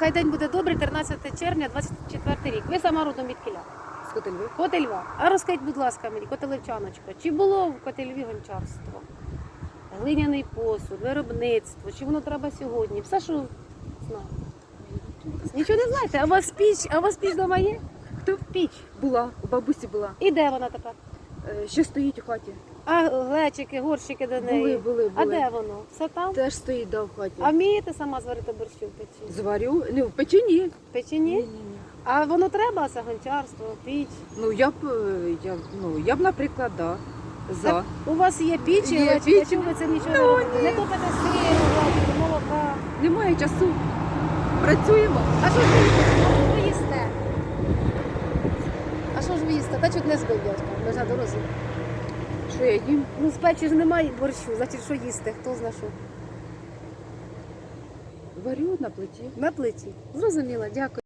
Хай день буде добрий, 13 червня, 24 рік. Ви сама родом від Киля. З Котельви. Котельва. А розкажіть, будь ласка, мені, котелевчаночка, чи було в Котельві гончарство? Глиняний посуд, виробництво, чи воно треба сьогодні? Все, що знаю. Нічого не знаєте, а у вас піч, а у вас піч вдома є? Хто? Піч. Була, у бабусі була. І де вона тепер? Е, Ще стоїть у хаті. А глечики, горщики до неї. Були, були, А де воно? Все там? Теж стоїть да, в хаті. А вмієте сама зварити борщу в печі? Зварю. Не, в печі ні. В печі ні? ні. А воно треба, це гончарство, піч. Ну я б, е, я, ну, я б, наприклад, да. За. Так, у вас є піч, і Є глечики, піч. а чому ви це нічого не робите? Не топите сиру, молока. Немає часу. Працюємо. А що ж? Що ви Їсте? Та чуть не збив дядька, ми ж на дорозі. Що я їм? Ну, з печі ж немає борщу, значить, що їсти? Хто зна що? Варю на плиті. На плиті. Зрозуміло, дякую.